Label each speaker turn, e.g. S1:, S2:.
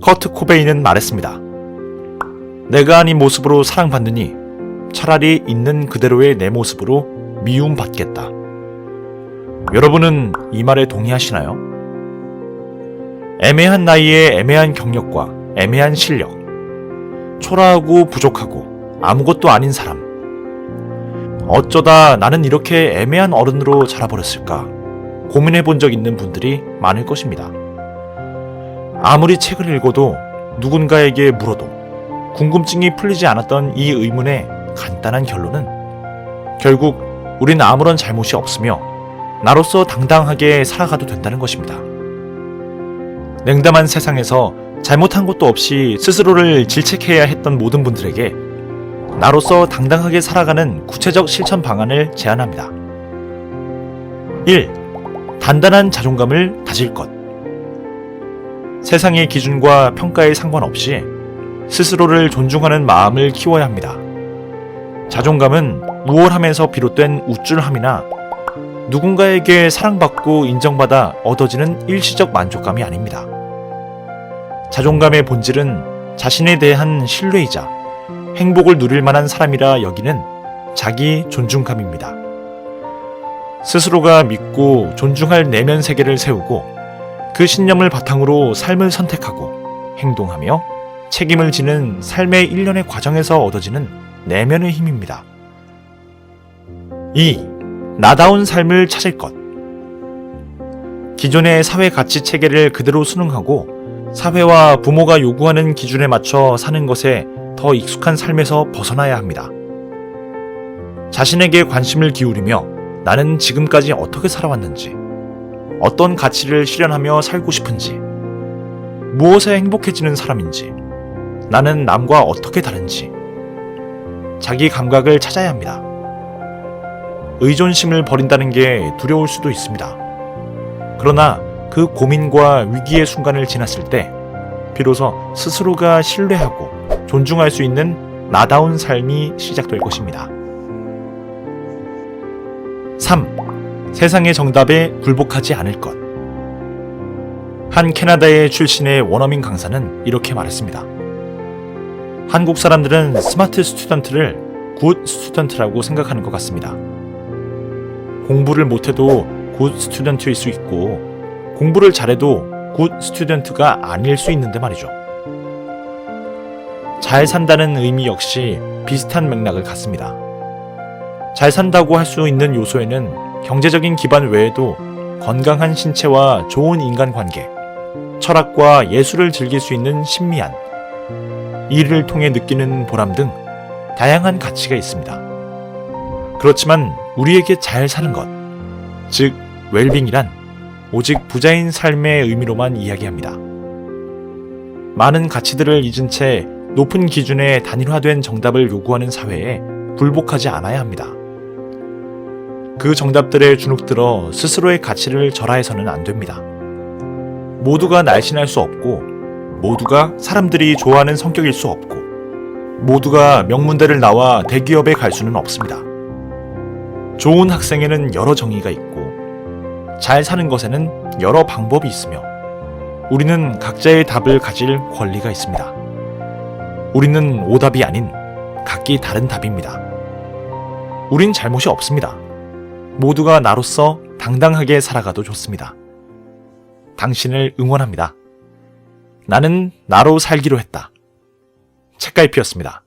S1: 커트 코베인은 말했습니다. 내가 아닌 모습으로 사랑받느니 차라리 있는 그대로의 내 모습으로 미움받겠다. 여러분은 이 말에 동의하시나요? 애매한 나이에 애매한 경력과 애매한 실력, 초라하고 부족하고 아무것도 아닌 사람. 어쩌다 나는 이렇게 애매한 어른으로 자라버렸을까 고민해 본 적 있는 분들이 많을 것입니다. 아무리 책을 읽어도 누군가에게 물어도 궁금증이 풀리지 않았던 이 의문의 간단한 결론은 결국 우린 아무런 잘못이 없으며 나로서 당당하게 살아가도 된다는 것입니다. 냉담한 세상에서 잘못한 것도 없이 스스로를 질책해야 했던 모든 분들에게 나로서 당당하게 살아가는 구체적 실천 방안을 제안합니다. 1. 단단한 자존감을 다질 것. 세상의 기준과 평가에 상관없이 스스로를 존중하는 마음을 키워야 합니다. 자존감은 우월함에서 비롯된 우쭐함이나 누군가에게 사랑받고 인정받아 얻어지는 일시적 만족감이 아닙니다. 자존감의 본질은 자신에 대한 신뢰이자 행복을 누릴 만한 사람이라 여기는 자기 존중감입니다. 스스로가 믿고 존중할 내면 세계를 세우고 그 신념을 바탕으로 삶을 선택하고 행동하며 책임을 지는 삶의 일련의 과정에서 얻어지는 내면의 힘입니다. 2. 나다운 삶을 찾을 것. 기존의 사회 가치 체계를 그대로 수능하고 사회와 부모가 요구하는 기준에 맞춰 사는 것에 더 익숙한 삶에서 벗어나야 합니다. 자신에게 관심을 기울이며 나는 지금까지 어떻게 살아왔는지, 어떤 가치를 실현하며 살고 싶은지, 무엇에 행복해지는 사람인지, 나는 남과 어떻게 다른지, 자기 감각을 찾아야 합니다. 의존심을 버린다는 게 두려울 수도 있습니다. 그러나 그 고민과 위기의 순간을 지났을 때, 비로소 스스로가 신뢰하고 존중할 수 있는 나다운 삶이 시작될 것입니다. 3. 세상의 정답에 굴복하지 않을 것. 한 캐나다의 출신의 원어민 강사는 이렇게 말했습니다. 한국 사람들은 스마트 스튜던트를 굿 스튜던트라고 생각하는 것 같습니다. 공부를 못해도 굿 스튜던트일 수 있고 공부를 잘해도 굿 스튜던트가 아닐 수 있는데 말이죠. 잘 산다는 의미 역시 비슷한 맥락을 갖습니다. 잘 산다고 할 수 있는 요소에는 경제적인 기반 외에도 건강한 신체와 좋은 인간관계, 철학과 예술을 즐길 수 있는 신미한, 일을 통해 느끼는 보람 등 다양한 가치가 있습니다. 그렇지만 우리에게 잘 사는 것, 즉 웰빙이란 오직 부자인 삶의 의미로만 이야기합니다. 많은 가치들을 잊은 채 높은 기준에 단일화된 정답을 요구하는 사회에 굴복하지 않아야 합니다. 그 정답들에 주눅들어 스스로의 가치를 절하해서는 안 됩니다. 모두가 날씬할 수 없고, 모두가 사람들이 좋아하는 성격일 수 없고, 모두가 명문대를 나와 대기업에 갈 수는 없습니다. 좋은 학생에는 여러 정의가 있고, 잘 사는 것에는 여러 방법이 있으며, 우리는 각자의 답을 가질 권리가 있습니다. 우리는 오답이 아닌 각기 다른 답입니다. 우린 잘못이 없습니다. 모두가 나로서 당당하게 살아가도 좋습니다. 당신을 응원합니다. 나는 나로 살기로 했다. 책갈피였습니다.